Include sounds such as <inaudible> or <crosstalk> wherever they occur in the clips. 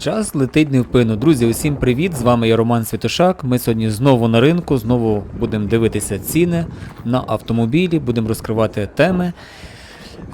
Час летить невпинно. Друзі, усім привіт! З вами я Роман Святошак. Ми сьогодні знову на ринку, знову будемо дивитися ціни на автомобілі, будемо розкривати теми.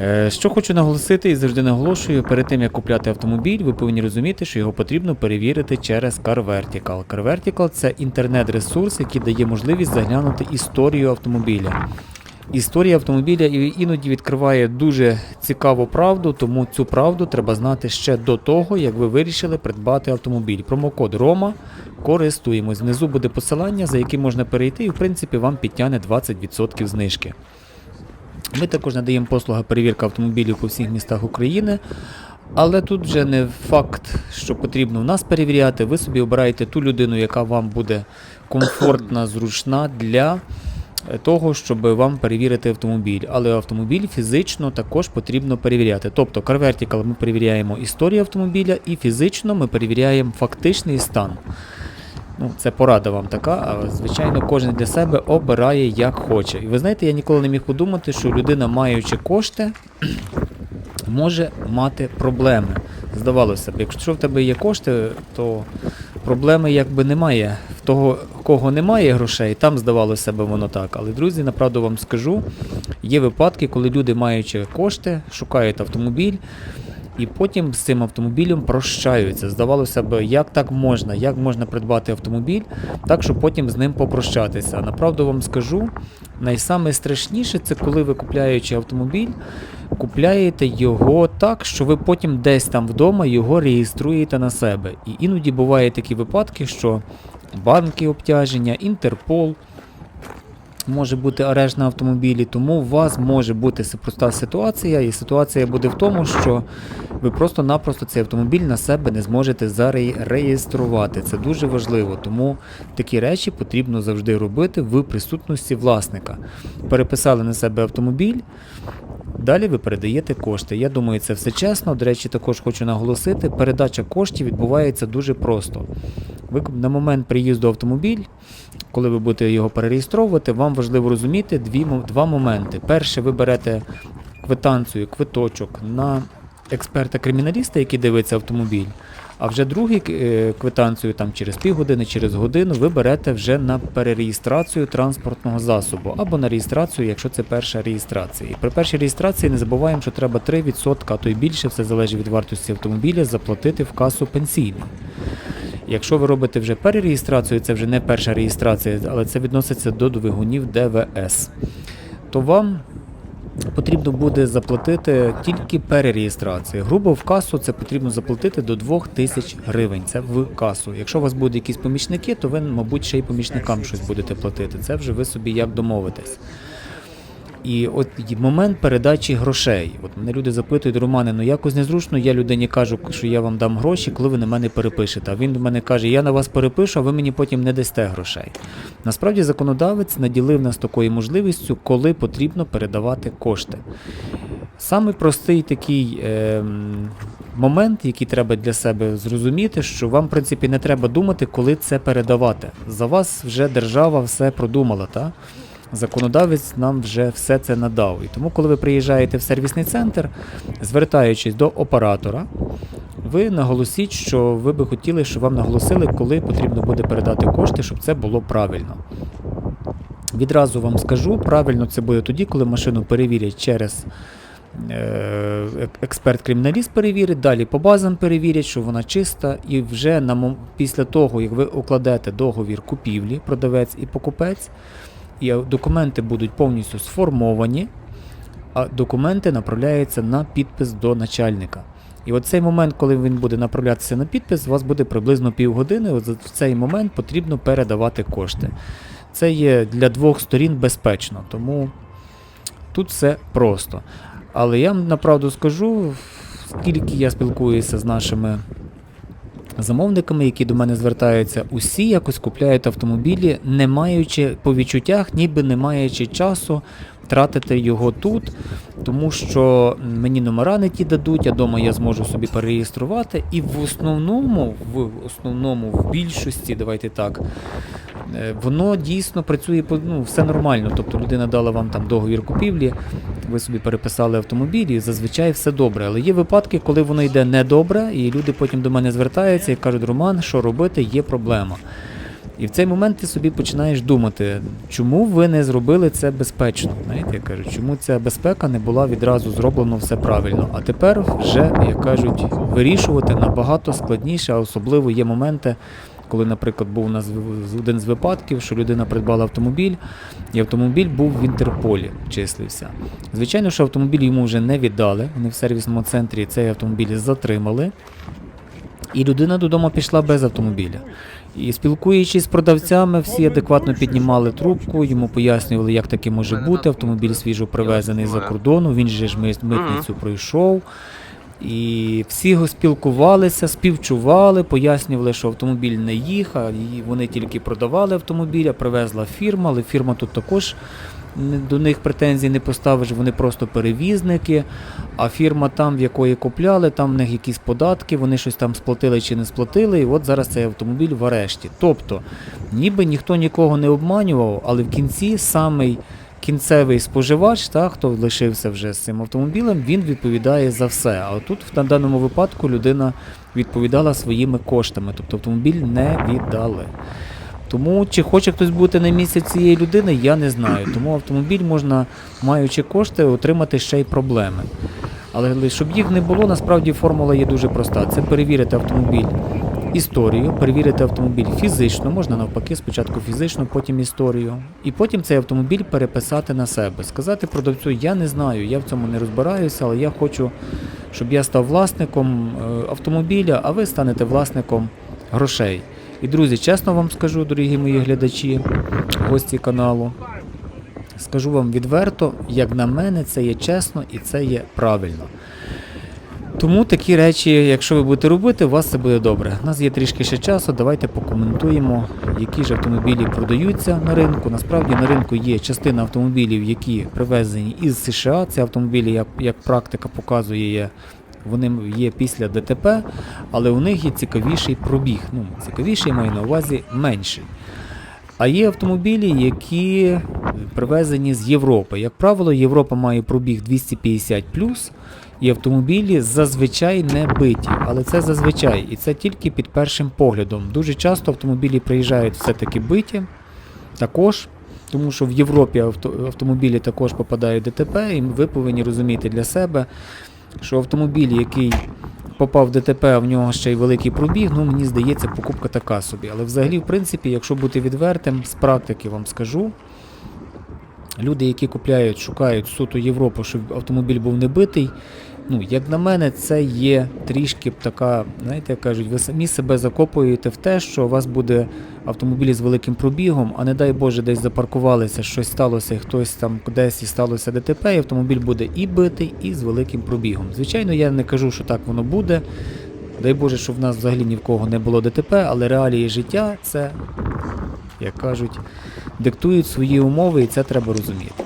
Е, Що хочу наголосити і завжди наголошую, перед тим як купляти автомобіль, ви повинні розуміти, що його потрібно перевірити через CarVertical. CarVertical – це інтернет-ресурс, який дає можливість заглянути історію автомобіля. Історія автомобіля іноді відкриває дуже цікаву правду, тому цю правду треба знати ще до того, як ви вирішили придбати автомобіль. Промокод Рома користуємось. Внизу буде посилання, за яким можна перейти, і в принципі вам підтягне 20% знижки. Ми також надаємо послуги перевірки автомобілів по всіх містах України. Але тут вже не факт, що потрібно в нас перевіряти. Ви собі обираєте ту людину, яка вам буде комфортна, зручна для того, щоб вам перевірити автомобіль. Але автомобіль фізично також потрібно перевіряти. Тобто CarVertical ми перевіряємо історію автомобіля і фізично ми перевіряємо фактичний стан. Ну, це порада вам така, а звичайно, кожен для себе обирає як хоче. І ви знаєте, я ніколи не міг подумати, що людина, маючи кошти, <clears throat> може мати проблеми. Здавалося б, якщо в тебе є кошти, то проблеми якби немає. Того, кого немає грошей, там здавалося б воно так. Але друзі, направду вам скажу, є випадки, коли люди, маючи кошти, шукають автомобіль. І потім з цим автомобілем прощаються. Здавалося б, як так можна, як можна придбати автомобіль, так щоб потім з ним попрощатися. Направду вам скажу, найсаме страшніше це коли ви купляючи автомобіль, купляєте його так, що ви потім десь там вдома його реєструєте на себе. І іноді бувають такі випадки, що банки обтяження, Інтерпол. Може бути арешт на автомобілі, тому у вас може бути проста ситуація, і ситуація буде в тому, що ви просто-напросто цей автомобіль на себе не зможете зареєструвати. Це дуже важливо, тому такі речі потрібно завжди робити в присутності власника. Переписали на себе автомобіль, Далі ви передаєте кошти. Я думаю, це все чесно. До речі, також хочу наголосити, передача коштів відбувається дуже просто. Ви на момент приїзду автомобіль, коли ви будете його перереєстровувати, вам важливо розуміти дві, два моменти. Перше, ви берете квитанцію, квиточок на експерта-криміналіста, який дивиться автомобіль. А вже другий е, квитанцію там через півгодини, через годину ви берете вже на перереєстрацію транспортного засобу або на реєстрацію, якщо це перша реєстрація. І при першій реєстрації не забуваємо, що треба 3%, а то й більше, все залежить від вартості автомобіля, заплатити в касу пенсійну. Якщо ви робите вже перереєстрацію, це вже не перша реєстрація, але це відноситься до двигунів ДВС, то вам потрібно буде заплатити тільки перереєстрацію. Грубо в касу це потрібно заплатити до 2000 гривень. Це в касу. Якщо у вас будуть якісь помічники, то ви, мабуть, ще й помічникам щось будете платити. Це вже ви собі як домовитесь. І от момент передачі грошей. От мене люди запитують, Романе, ну якось незручно, я людині кажу, що я вам дам гроші, коли ви на мене перепишете. А він до мене каже, я на вас перепишу, а ви мені потім не дасте грошей. Насправді законодавець наділив нас такою можливістю, коли потрібно передавати кошти. Самий простий такий ем, момент, який треба для себе зрозуміти, що вам, в принципі, не треба думати, коли це передавати. За вас вже держава все продумала, та? Законодавець нам вже все це надав. І тому, коли ви приїжджаєте в сервісний центр, звертаючись до оператора, ви наголосіть, що ви би хотіли, щоб вам наголосили, коли потрібно буде передати кошти, щоб це було правильно. Відразу вам скажу, правильно це буде тоді, коли машину перевірять через е, експерт-криміналіст перевірить, далі по базам перевірять, що вона чиста, і вже на, після того, як ви укладете договір купівлі, продавець і покупець, документи будуть повністю сформовані, а документи направляються на підпис до начальника. І от цей момент, коли він буде направлятися на підпис, у вас буде приблизно півгодини. От в цей момент потрібно передавати кошти. Це є для двох сторін безпечно, тому тут все просто. Але я вам направду скажу, скільки я спілкуюся з нашими замовниками, які до мене звертаються, усі якось купляють автомобілі, не маючи по відчуттях, ніби не маючи часу тратити його тут, тому що мені номера не ті дадуть, а дома я зможу собі перереєструвати. І в основному, в основному, в більшості, давайте так, воно дійсно працює ну, все нормально. Тобто людина дала вам там договір купівлі, ви собі переписали автомобіль, і зазвичай все добре. Але є випадки, коли воно йде недобре, і люди потім до мене звертаються і кажуть, Роман, що робити, є проблема. І в цей момент ти собі починаєш думати, чому ви не зробили це безпечно. Знаєте, я кажу, чому ця безпека не була відразу зроблено все правильно. А тепер вже, як кажуть, вирішувати набагато складніше, а особливо є моменти, коли, наприклад, був у нас один з випадків, що людина придбала автомобіль, і автомобіль був в Інтерполі, числився. Звичайно, що автомобіль йому вже не віддали. Вони в сервісному центрі цей автомобіль затримали. І людина додому пішла без автомобіля. І спілкуючись з продавцями, всі адекватно піднімали трубку, йому пояснювали, як таке може бути. Автомобіль свіжо привезений за кордону, він же ж ми- митницю пройшов. І всі його спілкувалися, співчували, пояснювали, що автомобіль не їхав, і вони тільки продавали автомобіль, а привезла фірма, але фірма тут також до них претензій не поставиш, вони просто перевізники. А фірма там, в якої купляли, там в них якісь податки, вони щось там сплатили чи не сплатили, і от зараз цей автомобіль в арешті. Тобто, ніби ніхто нікого не обманював, але в кінці самий кінцевий споживач, та, хто лишився вже з цим автомобілем, він відповідає за все. А тут в даному випадку людина відповідала своїми коштами, тобто автомобіль не віддали. Тому чи хоче хтось бути на місці цієї людини, я не знаю. Тому автомобіль можна, маючи кошти, отримати ще й проблеми. Але щоб їх не було, насправді формула є дуже проста. Це перевірити автомобіль історію, перевірити автомобіль фізично, можна навпаки, спочатку фізично, потім історію. І потім цей автомобіль переписати на себе. Сказати продавцю, я не знаю, я в цьому не розбираюся, але я хочу, щоб я став власником е, автомобіля, а ви станете власником грошей. І друзі, чесно вам скажу, дорогі мої глядачі, гості каналу. Скажу вам відверто, як на мене, це є чесно і це є правильно. Тому такі речі, якщо ви будете робити, у вас це буде добре. У нас є трішки ще часу, давайте покоментуємо, які ж автомобілі продаються на ринку. Насправді на ринку є частина автомобілів, які привезені із США. Це автомобілі, як, як практика показує, вони є після ДТП, але у них є цікавіший пробіг. Ну, цікавіший маю на увазі менший. А є автомобілі, які привезені з Європи. Як правило, Європа має пробіг 250 і автомобілі зазвичай не биті. Але це зазвичай, і це тільки під першим поглядом. Дуже часто автомобілі приїжджають все-таки биті, також. Тому що в Європі авто, автомобілі також попадають в ДТП, і ви повинні розуміти для себе, що автомобіль, який попав в ДТП, а в нього ще й великий пробіг, ну мені здається, покупка така собі. Але взагалі, в принципі, якщо бути відвертим, з практики вам скажу, люди, які купляють, шукають суто Європу, щоб автомобіль був не битий, ну, як на мене, це є трішки така, знаєте, як кажуть, ви самі себе закопуєте в те, що у вас буде автомобіль з великим пробігом, а не дай Боже, десь запаркувалися, щось сталося, і хтось там десь і сталося ДТП, і автомобіль буде і битий, і з великим пробігом. Звичайно, я не кажу, що так воно буде. Дай Боже, щоб в нас взагалі ні в кого не було ДТП, але реалії життя це, як кажуть, диктують свої умови, і це треба розуміти.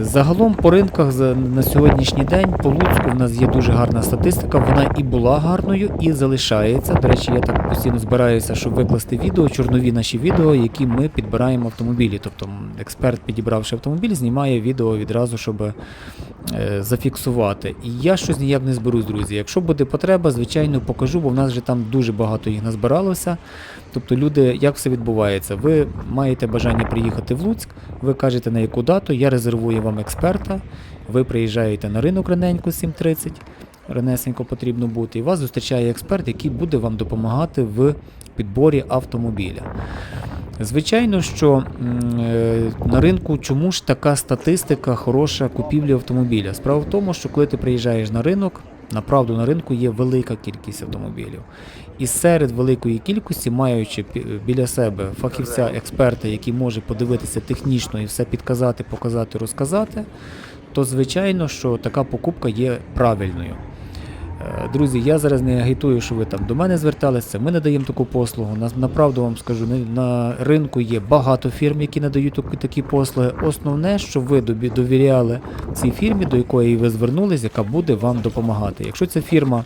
Загалом по ринках на сьогоднішній день по Луцьку в нас є дуже гарна статистика. Вона і була гарною, і залишається. До речі, я так постійно збираюся, щоб викласти відео, чорнові наші відео, які ми підбираємо автомобілі. Тобто експерт, підібравши автомобіль, знімає відео відразу, щоб е, зафіксувати. І я щось ніяк не зберусь, друзі. Якщо буде потреба, звичайно покажу, бо в нас вже там дуже багато їх назбиралося. Тобто, люди, як все відбувається? Ви маєте бажання приїхати в Луцьк, ви кажете на яку дату, я резервую вам експерта, ви приїжджаєте на ринок раненько 7.30, ранесенько потрібно бути, і вас зустрічає експерт, який буде вам допомагати в підборі автомобіля. Звичайно, що е, на ринку чому ж така статистика хороша купівлі автомобіля? Справа в тому, що коли ти приїжджаєш на ринок, направду на ринку є велика кількість автомобілів. І серед великої кількості, маючи біля себе фахівця, експерта, який може подивитися технічно і все підказати, показати, розказати, то звичайно, що така покупка є правильною. Е, Друзі, я зараз не агітую, що ви там до мене зверталися. Ми надаємо таку послугу. Направду вам скажу, на, ринку є багато фірм, які надають такі, послуги. Основне, щоб ви довіряли цій фірмі, до якої ви звернулись, яка буде вам допомагати. Якщо ця фірма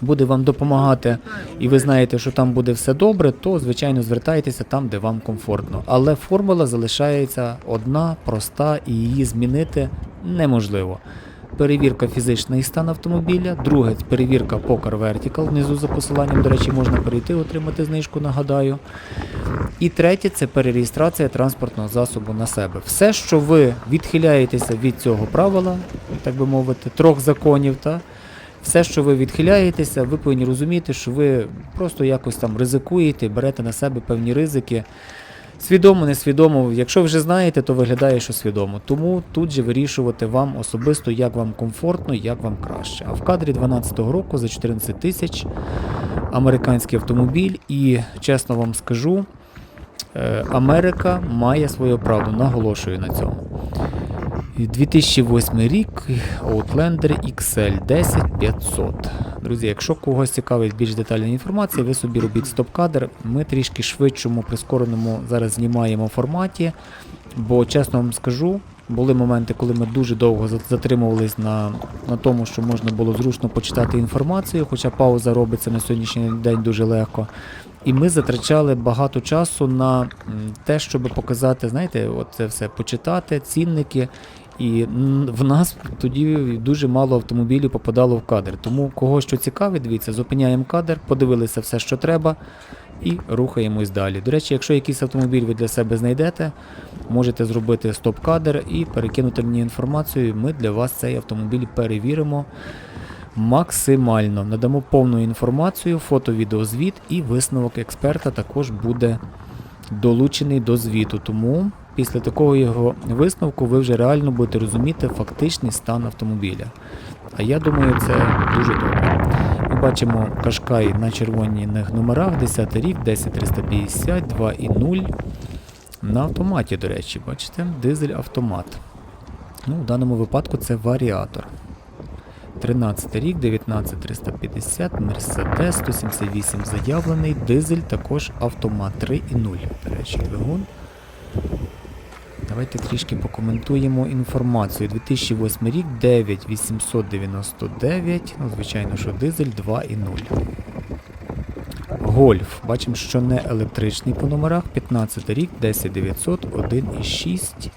буде вам допомагати, і ви знаєте, що там буде все добре, то звичайно звертайтеся там, де вам комфортно. Але формула залишається одна, проста, і її змінити неможливо. Перевірка фізичний стан автомобіля, друге перевірка Poker Vertical. Внизу за посиланням, до речі, можна перейти, отримати знижку, нагадаю. І третє це перереєстрація транспортного засобу на себе. Все, що ви відхиляєтеся від цього правила, так би мовити, трьох законів, та все, що ви відхиляєтеся, ви повинні розуміти, що ви просто якось там ризикуєте, берете на себе певні ризики. Свідомо, несвідомо. Якщо вже знаєте, то виглядає, що свідомо. Тому тут же вирішувати вам особисто, як вам комфортно, як вам краще. А в кадрі 12-го року за 14 тисяч американський автомобіль, і чесно вам скажу, е, Америка має свою правду, наголошую на цьому. І 2008 рік Outlander XL 10500. Друзі, якщо когось цікавить більш детальна інформація, ви собі робіть стоп-кадр. Ми трішки швидшому, прискореному зараз знімаємо форматі, бо чесно вам скажу, були моменти, коли ми дуже довго за- затримувались на, на тому, що можна було зручно почитати інформацію, хоча пауза робиться на сьогоднішній день дуже легко. І ми затрачали багато часу на те, щоб показати, знаєте, от це все почитати, цінники. І в нас тоді дуже мало автомобілів попадало в кадр. Тому кого що цікавить, дивіться, зупиняємо кадр, подивилися все, що треба, і рухаємось далі. До речі, якщо якийсь автомобіль ви для себе знайдете, можете зробити стоп-кадр і перекинути мені інформацію. Ми для вас цей автомобіль перевіримо максимально. Надамо повну інформацію, фото, відеозвіт і висновок експерта також буде долучений до звіту. Тому після такого його висновку ви вже реально будете розуміти фактичний стан автомобіля. А я думаю, це дуже добре. Ми бачимо Кашкай на червоних номерах, 10 рік, 10350, 2.0. На автоматі, до речі, бачите, дизель автомат. Ну, в даному випадку це варіатор. 13 рік, 19350, Mercedes 178 заявлений, дизель також автомат 3.0. До речі, двигун. Давайте трішки покоментуємо інформацію. 2008 рік 9899, ну, звичайно, що дизель 2.0. Гольф. Бачимо, що не електричний по номерах. 15 рік, 10900, 1.6.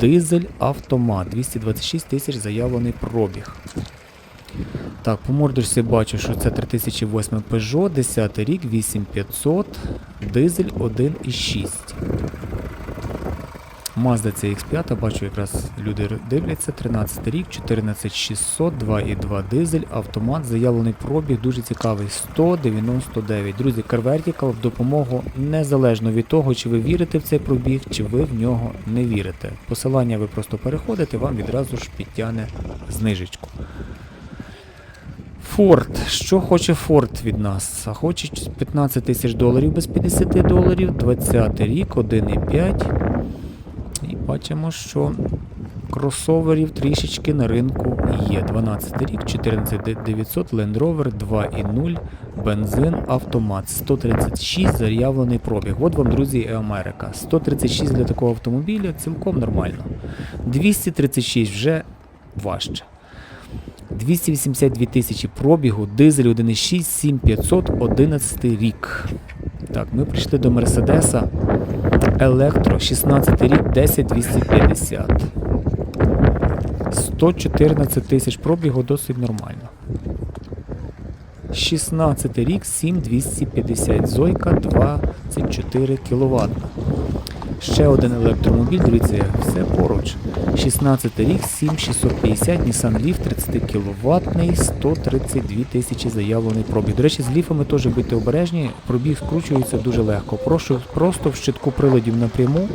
Дизель автомат. 226 тисяч заявлений пробіг. Так, по мордочці бачу, що це 3008 Peugeot, 10 рік, 8500, дизель 1.6. Mazda CX5, бачу, якраз люди дивляться, 13 рік, 14600, 2.2 дизель, автомат, заявлений пробіг, дуже цікавий, 199. Друзі, CarVertical в допомогу незалежно від того, чи ви вірите в цей пробіг, чи ви в нього не вірите. Посилання ви просто переходите, вам відразу ж підтягне знижечку. Форд. Що хоче Форд від нас? Хоче 15 тисяч доларів без 50 доларів, 20 рік, 1,5. Бачимо, що кросоверів трішечки на ринку є. 12 рік, 14900, Land Rover 2.0, бензин, автомат, 136 заявлений пробіг. От вам, друзі, і Америка. 136 для такого автомобіля цілком нормально. 236 вже важче. 282 тисячі пробігу, дизель 1.6, 7500, 11 рік. Так, ми прийшли до Мерседеса. Електро, 16 рік, 10250. 114 тисяч пробігу досить нормально. 16 рік, 7250. Зойка 24 кВт. Ще один електромобіль, дивіться, все поруч. 16 рік, 7650, Nissan Leaf 30 кВт, 132 тисячі заявлений пробіг. До речі, з ліфами теж будьте обережні, пробіг скручується дуже легко. Прошу, просто в щитку приладів напряму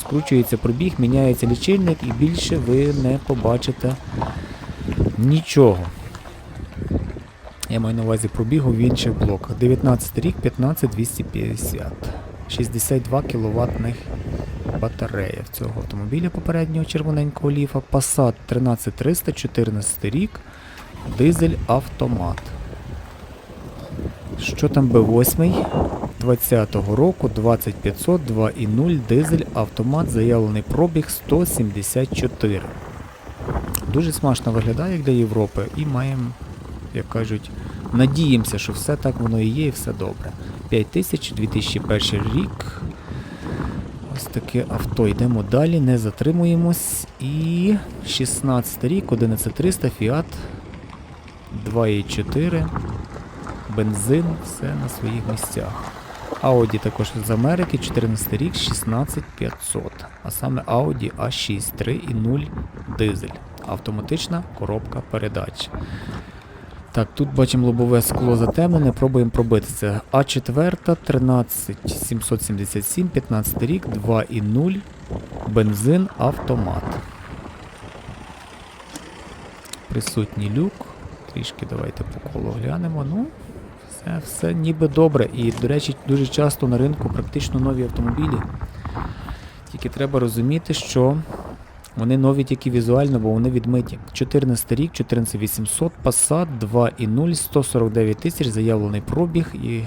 скручується пробіг, міняється лічильник і більше ви не побачите нічого. Я маю на увазі пробігу в інших блоках. 19 рік, 15250. 62 кВт батарея в цього автомобіля попереднього червоненького ліфа. Passat 13300, 14 рік, дизель автомат. Що там B8? 20-го року 20500, 2.0 дизель автомат, заявлений пробіг 174. Дуже смачно виглядає як для Європи і маємо як кажуть, надіємося, що все так воно і є, і все добре. 5000, 2001 рік. Ось таке авто. Йдемо далі, не затримуємось. І 16 рік, 11300, Fiat 2.4, бензин, все на своїх місцях. Audi також з Америки, 14 рік, 16500. А саме Audi A6 3.0 дизель. Автоматична коробка передач. Так, тут бачимо лобове скло затемнене, пробуємо пробитися. А4 13777, 15 рік, 2.0, бензин, автомат. Присутній люк. Трішки давайте по колу глянемо. Ну, все, все ніби добре. І, до речі, дуже часто на ринку практично нові автомобілі. Тільки треба розуміти, що вони нові тільки візуально, бо вони відмиті. 14 рік, 14800, Passat 2.0, 149 тисяч, заявлений пробіг, і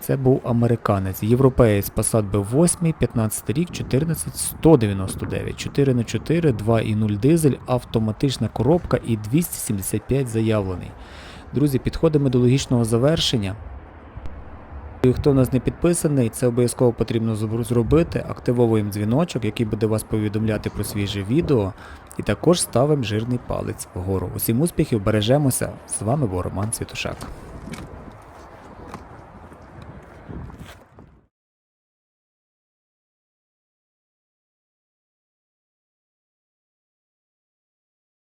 це був американець. Європеєць Passat B8, 15 рік, 14, 199, 4 на 4 2.0 дизель, автоматична коробка і 275 заявлений. Друзі, підходимо до логічного завершення. І Хто в нас не підписаний, це обов'язково потрібно зробити. Активовуємо дзвіночок, який буде вас повідомляти про свіже відео. І також ставимо жирний палець вгору. Усім успіхів, бережемося. З вами був Роман Світушак.